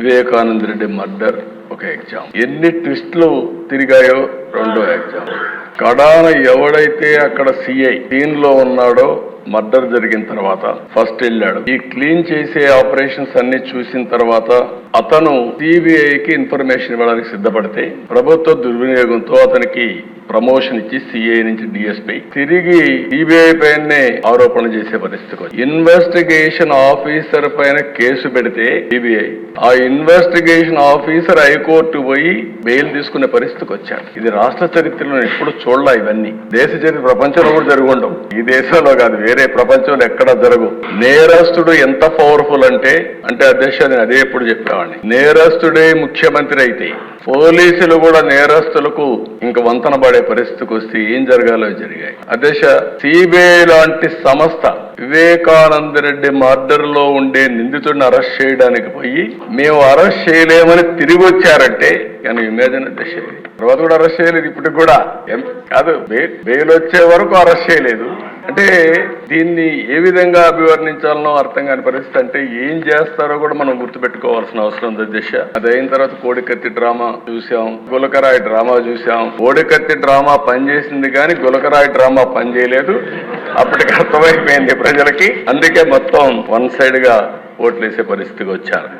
Vivekananda Reddy murder ఒక exam ఎన్ని ట్విస్ట్లు తిరిగాయో రెండో ఎగ్జామ్. కడాన ఎవడైతే అక్కడ సిఐ సీన్లో ఉన్నాడో మర్డర్ జరిగిన తర్వాత ఫస్ట్ వెళ్ళాడు. ఈ క్లీన్ చేసే ఆపరేషన్స్ అన్ని చూసిన తర్వాత అతను సిబిఐకి ఇన్ఫర్మేషన్ ఇవ్వడానికి సిద్ధపడితే ప్రభుత్వ దుర్వినియోగంతో అతనికి ప్రమోషన్ ఇచ్చి సిఐ నుంచి డిఎస్పీ తిరిగి సిబిఐ పైనే ఆరోపణ చేసే పరిస్థితికి ఇన్వెస్టిగేషన్ ఆఫీసర్ పైన కేసు పెడితే సిబిఐ ఆ ఇన్వెస్టిగేషన్ ఆఫీసర్ హైకోర్టు పోయి బెయిల్ తీసుకునే పరిస్థితికి వచ్చాడు. ఇది రాష్ట్ర చరిత్రలో ఎప్పుడు చూడలే ఇవన్నీ. దేశ చరిత్ర ప్రపంచంలో కూడా జరుగుండవు ఈ దేశంలో కాదు వేరే ప్రపంచంలో ఎక్కడా జరగవు నేరస్తుడు ఎంత పవర్ఫుల్ అంటే అంటే అధ్యక్ష నేను అదే ఎప్పుడు చెప్పేవాడిని. నేరస్తుడే ముఖ్యమంత్రి అయితే పోలీసులు కూడా నేరస్తులకు ఇంక వంతన పడే పరిస్థితికి వస్తే ఏం జరగాలో జరిగాయి. అధ్యక్ష సిబిఐ లాంటి సంస్థ వివేకానంద రెడ్డి మర్డర్లో ఉండే నిందితుడిని అరెస్ట్ చేయడానికి పోయి మేము అరెస్ట్ చేయలేమని తిరిగి వచ్చారంటే కానీ ఇమేజిన్ దశ తర్వాత కూడా అరెస్ట్ చేయలేదు ఇప్పటికి కూడా. ఎం- కాదు బెయిల్ వచ్చే వరకు అరెస్ట్ చేయలేదు. అంటే దీన్ని ఏ విధంగా అభివర్ణించాలనో అర్థం కాని పరిస్థితి అంటే ఏం చేస్తారో కూడా మనం గుర్తుపెట్టుకోవాల్సిన అవసరం ఉంది దిశ. అది అయిన తర్వాత కోడికత్తి డ్రామా చూసాం గులకరాయి డ్రామా చూసాం. కోడికత్తి డ్రామా పనిచేసింది కానీ గులకరాయి డ్రామా పనిచేయలేదు అప్పటికి అర్థమైపోయింది ప్రజలకి. అందుకే మొత్తం వన్ సైడ్గా ఓట్లేసే పరిస్థితికి వచ్చారు.